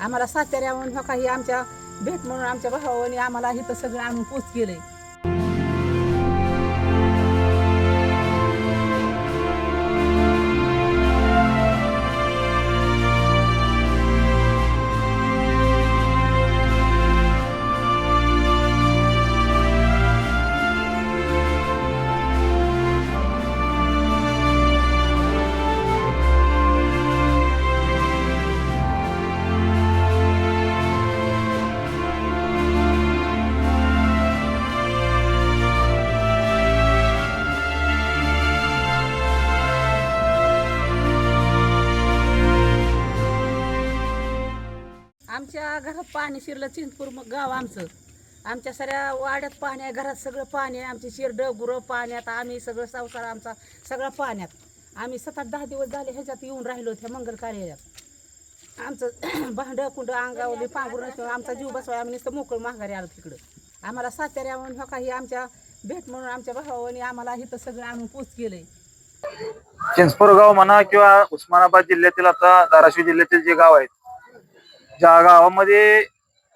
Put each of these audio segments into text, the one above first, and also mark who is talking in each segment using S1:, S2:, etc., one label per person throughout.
S1: आम्हाला साताऱ्या म्हणून हो काही आमच्या भेट म्हणून आमच्या भावाने आम्हाला इथं सगळं आणून पोच केलं आहे घरात पाणी शिरलं चिंचपूर मग गाव आमचं. आमच्या सगळ्या वाड्यात पाणी आहे घरात सगळं पाणी आहे. आमची शिर गुरं पाण्यात आम्ही सगळं संसार आमचा सगळा पाण्यात. आम्ही सतत दहा दिवस झाले ह्याच्यात येऊन राहिलो त्या मंगल कार्यालयात. आमचं भांडं कुंड अंगावली पांघरून आमचा जीव बसवाय आम्ही नुसतं मोकळं माघारी आलो तिकडं. आम्हाला साताऱ्या म्हणून हो काही आमच्या भेट म्हणून आमच्या भावाने आम्हाला इथं सगळं आणून पोच केलंय.
S2: चिंचपूरगाव म्हणा किंवा उस्मानाबाद जिल्ह्यातील आता धाराशिव जिल्ह्यातील जे गाव आहेत ज्या गावामध्ये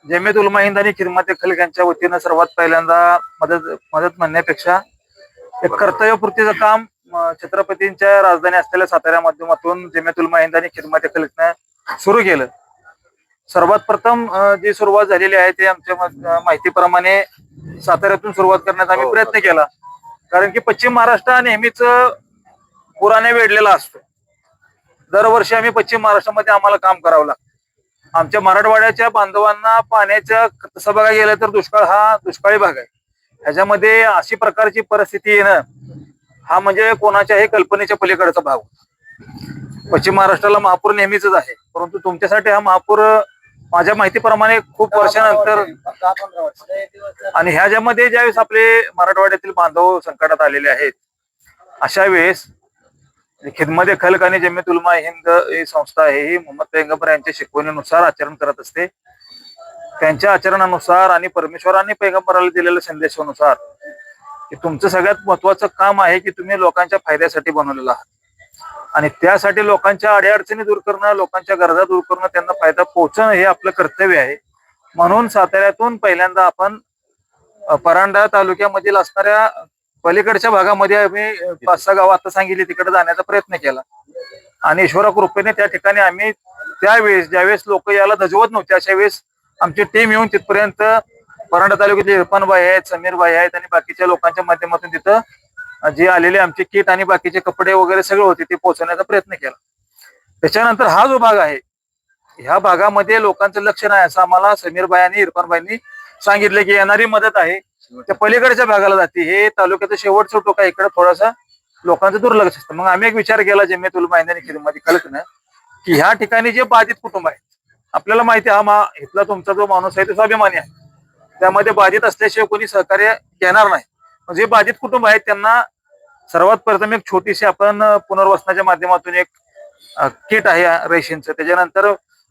S2: जमेत उलमा हिंद आणि खिदमत खलक यांच्या वतीनं सर्वात पहिल्यांदा मदत मदत म्हणण्यापेक्षा एक कर्तव्यपूर्तीचं काम छत्रपतींच्या राजधानी असलेल्या साताऱ्या माध्यमातून जमेत उलमा हिंद आणि खिदमत खलकनं सुरू केलं. सर्वात प्रथम जी सुरुवात झालेली आहे ते आमच्या माहितीप्रमाणे साताऱ्यातून सुरुवात करण्याचा आम्ही प्रयत्न केला. कारण की पश्चिम महाराष्ट्र हा नेहमीच पुराने वेढलेला असतो. दरवर्षी आम्ही पश्चिम महाराष्ट्रामध्ये आम्हाला काम करावं लागतं. आमच्या मराठवाड्याच्या बांधवांना पाण्याच्या तसं बघायला गेलं तर दुष्काळ हा दुष्काळी भाग आहे ह्याच्यामध्ये अशी प्रकारची परिस्थिती येणं हा म्हणजे कोणाच्याही कल्पनेच्या पलीकडचा भाग होता. पश्चिम महाराष्ट्राला महापूर नेहमीच आहे परंतु तुमच्यासाठी हा महापूर माझ्या माहितीप्रमाणे खूप वर्षानंतर आणि ह्याच्यामध्ये ज्यावेळेस आपले मराठवाड्यातील बांधव संकटात आलेले आहेत अशा वेळेस खिदमत खलक आणि जमीत उलमा हिंद ही संस्था आहे. ही मोहम्मद पैगंबर यांच्या शिकवणीनुसार आचरण करत असते. त्यांच्या आचरणानुसार आणि परमेश्वरांनी पैगंबराला दिलेल्या संदेशानुसार की तुमचं सगळ्यात महत्वाचं काम आहे की तुम्ही लोकांच्या फायद्यासाठी बनवलेलं आहात. आणि त्यासाठी लोकांच्या अडीअडचणी दूर करणं लोकांच्या गरजा दूर करणं त्यांना फायदा पोहोचणं हे आपलं कर्तव्य आहे. म्हणून साताऱ्यातून पहिल्यांदा आपण परांडा तालुक्यामधील असणाऱ्या पलीकडच्या भागामध्ये आम्ही पाच सहा गाव आता सांगितली तिकडे जाण्याचा प्रयत्न केला. आणि ईश्वरा कृपेने त्या ठिकाणी आम्ही त्यावेळेस ज्यावेळेस लोक याला धजवत नव्हते अशा वेळेस आमची टीम येऊन तिथपर्यंत परांडा तालुक्यातले इरफानबाई आहेत समीरबाई आहेत आणि बाकीच्या लोकांच्या माध्यमातून तिथं जे आलेले आमचे किट आणि बाकीचे कपडे वगैरे सगळे होते ते पोहोचवण्याचा प्रयत्न केला. त्याच्यानंतर हा जो भाग आहे ह्या भागामध्ये लोकांचं लक्ष नाही असं आम्हाला समीरबाई आणि इरफानबाईंनी सांगितलं की येणारी मदत आहे. त्या पलीकडच्या भागाला जाते. हे तालुक्याचं शेवटचं टोक आहे. इकडे थोडासा लोकांचं दुर्लक्ष असतं. मग आम्ही एक विचार केला जमेत उलमा आणि खिदमती कल्पना की ह्या ठिकाणी जे बाधित कुटुंब आहेत आपल्याला माहिती हा मा इथला तुमचा जो माणूस आहे तो स्वाभिमानी आहे. त्यामध्ये बाधित असल्याशिवाय कोणी सहकार्य घेणार नाही. जे बाधित कुटुंब आहेत त्यांना सर्वात प्रथम एक छोटीशी आपण पुनर्वसनाच्या माध्यमातून एक किट आहे रेशीनचं त्याच्यानंतर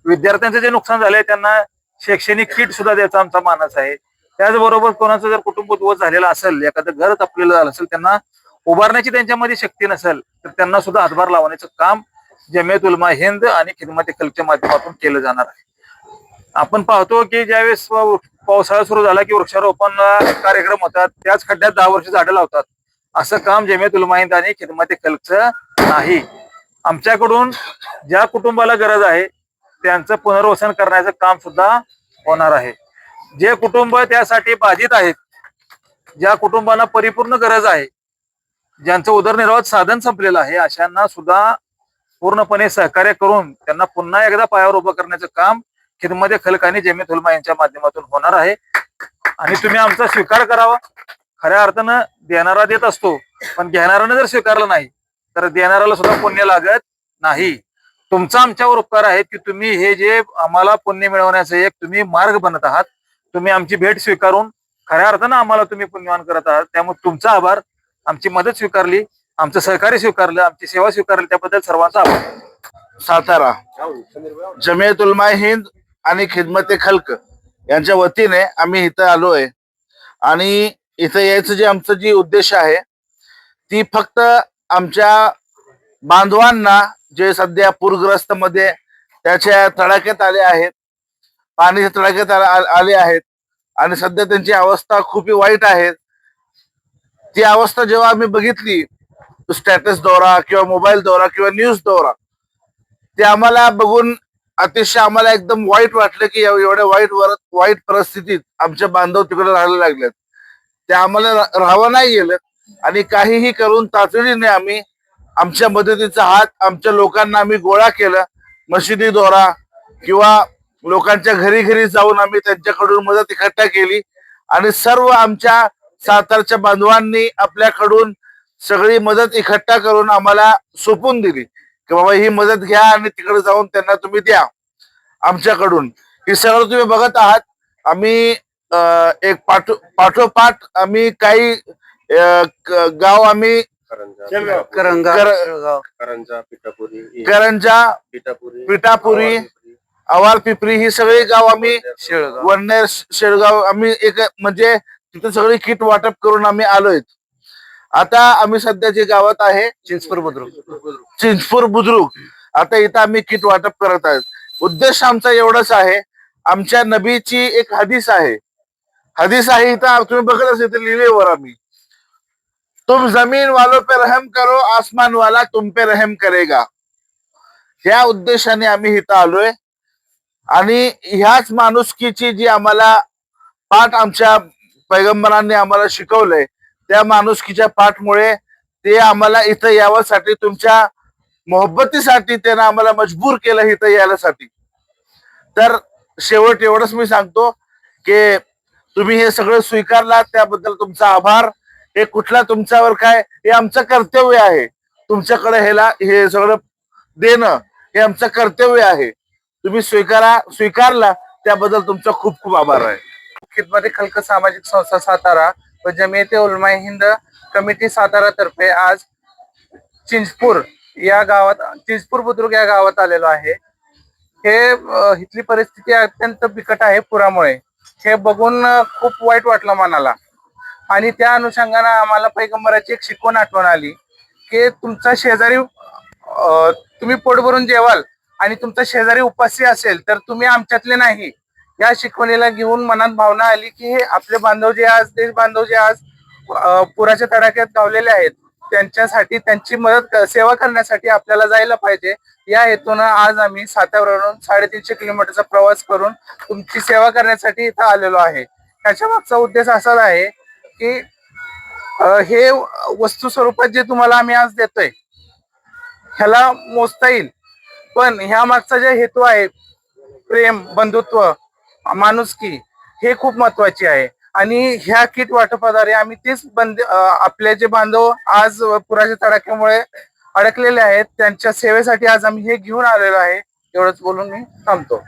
S2: विद्यार्थ्यांचं जे नुकसान झालंय त्यांना शैक्षणिक किट सुद्धा द्यायचा आमचा मानस आहे. त्याचबरोबर कोणाचं जर कुटुंब उद्ध्वस्त झालेलं असेल एखादं घर तपलेलं झालं असेल त्यांना उभारण्याची त्यांच्यामध्ये शक्ती नसेल तर त्यांना सुद्धा हातभार लावण्याचं काम जमेत उलमा हिंद आणि खिदमत कलच्या माध्यमातून केलं जाणार आहे. आपण पाहतो की ज्यावेळेस पावसाळा सुरू झाला की वृक्षारोपण कार्यक्रम होतात त्याच खड्ड्यात दहा वर्ष झाडं लावतात. असं काम जमेत उलमा हिंद आणि खिदमत कलचं नाही. आमच्याकडून ज्या कुटुंबाला गरज आहे त्यांचं पुनर्वसन करण्याचं काम सुद्धा होणार आहे. जे कुटुंब त्यासाठी बाधित आहेत ज्या कुटुंबांना परिपूर्ण गरज आहे ज्यांचं उदरनिर्वाह साधन संपलेलं आहे अशांना सुद्धा पूर्णपणे सहकार्य करून त्यांना पुन्हा एकदा पायावर उभं करण्याचं काम खिदमध्ये खलकानी आणि जमीत हुलमा यांच्या माध्यमातून होणार आहे. आणि तुम्ही आमचा स्वीकार करावा. खऱ्या अर्थानं देणारा देत असतो पण घेणाऱ्यानं जर स्वीकारलं नाही तर देणाऱ्याला सुद्धा पुण्य लागत नाही. तुमचा आमच्यावर उपकार आहे की तुम्ही हे जे आम्हाला पुण्य मिळवण्याचं एक तुम्ही मार्ग बनत आहात तुम्ही आमची भेट स्वीकारून खऱ्या अर्थानं आम्हाला तुम्ही पुण्यवान करत आहात. त्यामुळे तुमचा आभार. आमची मदत स्वीकारली. आमचं सहकार्य स्वीकारलं. आमची सेवा स्वीकारली. त्याबद्दल सर्वांचा आभार.
S3: सातारा जमियत उलमा हिंद आणि खिदमते खल्क यांच्या वतीने आम्ही इथं आलोय. आणि इथं यायचं जे आमचं जी उद्देश आहे ती फक्त आमच्या बांधवांना जे सध्या पूरग्रस्त मध्ये त्याच्या तडाख्यात आले आहेत पाणी तडाख्यात आले आहेत. आणि सध्या त्यांची अवस्था खूप वाईट आहे. ती अवस्था जेव्हा आम्ही बघितली स्टॅटस द्वारा किंवा मोबाईल द्वारा किंवा न्यूज द्वारा ते आम्हाला बघून अतिशय आम्हाला एकदम वाईट वाटलं की एवढ्या वाईट वर वाईट परिस्थितीत आमचे बांधव तिकडे राहायला लागलेत. ते आम्हाला राहावं नाही गेलं. आणि काहीही करून तातडीने आम्ही आमच्या मदतीचा हात आमच्या लोकांना आम्ही गोळा केलं. मशिदीद्वारा किंवा लोकांच्या घरी घरी जाऊन आम्ही त्यांच्याकडून मदत इकट्ठा केली. आणि सर्व आमच्या सातारच्या बांधवांनी आपल्याकडून सगळी मदत इकट्ठा करून आम्हाला सोपून दिली. की बाबा ही मदत घ्या आणि तिकडे जाऊन त्यांना तुम्ही द्या. आमच्याकडून. हे सगळं तुम्ही बघत आहात. आम्ही एक पाठो पाठोपाठ आम्ही काही गाव आम्ही
S4: करंजा पिठापुरी.
S3: करंजा
S4: पिठापुरी.
S3: पिठापुरी आवार पिपरी ही सगळी गाव आम्ही
S5: शेळगाव.
S3: वडनेर शेळगाव आम्ही एक म्हणजे तिथे सगळी किट वाटप करून आम्ही आलोय. आता आम्ही सध्या जे गावात आहे
S5: चिंचपूर बुद्रुक.
S3: चिंचपूर बुद्रुक. आता इथं आम्ही किट वाटप करत आहेत. उद्देश आमचा एवढाच आहे. आमच्या नबीची एक हदीस आहे. हदीस आहे इथं तुम्ही बघत असेल इथे लिहिलेवर आम्ही. तुम जमीन वालों पे रहम करो आसमान वाला तुम पे रहम करेगा. ह्या उद्देशाने आम्ही इथं आलोय. आणि ह्याच माणुसकीची जी आम्हाला पाठ आमच्या पैगंबरांनी आम्हाला शिकवलंय त्या माणुसकीच्या पाठमुळे ते आम्हाला इथं यावासाठी तुमच्या मोहब्बतीसाठी त्यानं आम्हाला मजबूर केलं इथं यायलासाठी. तर शेवट एवढंच मी सांगतो की तुम्ही हे सगळं स्वीकारला त्याबद्दल तुमचा आभार. हे कुठला तुमच्यावर काय हे आमचं कर्तव्य आहे. तुमच्याकडे ह्याला हे सगळं देणं हे आमचं कर्तव्य आहे. तुम्ही स्वीकारा स्वीकारला त्याबद्दल तुमचा खूप खूप आभार आहे.
S5: खिदमत खलक सामाजिक संस्था सातारा व जमियते उलमा हिंद कमिटी सातारा तर्फे आज चिंचपूर या गावात चिंचपूर बुद्रुक या गावात आलेलो आहे. हे इथली परिस्थिती अत्यंत बिकट आहे पुरामुळे. हे बघून खूप वाईट वाटलं मनाला. आणि त्या अनुषंगानं आम्हाला पैगंबराची एक शिकवण आठवण आली की तुमचा शेजारी तुम्ही पोट भरून जेवाल आणि तुमचा शेजारी उपासी असेल तर तुम्ही आमच्यातले नाही. या शिकवणीला घेऊन मनात भावना आली की हे आपले बांधव जे आज देश बांधव जे आज पुराच्या तडाख्यात गावलेले आहेत त्यांच्यासाठी त्यांची मदत सेवा करण्यासाठी आपल्याला जायला पाहिजे. या हेतूनं आज आम्ही साताऱ्यावरून साडेतीनशे किलोमीटरचा प्रवास करून तुमची सेवा करण्यासाठी इथं आलेलो आहे. त्याच्या मागचा उद्देश असाच आहे की हे वस्तू स्वरूपात जे तुम्हाला आम्ही आज देतोय ह्याला मोजता येईल. पण ह्या मागचा जे हेतू आहे प्रेम बंधुत्व माणुसकी हे खूप महत्वाची आहे. आणि ह्या किट वाटपाद्वारे आम्ही तेच बंद आपले जे बांधव आज पुराच्या तडाख्यामुळे अडकलेले आहेत त्यांच्या सेवेसाठी आज आम्ही हे घेऊन आलेलो आहे. एवढंच बोलून मी थांबतो.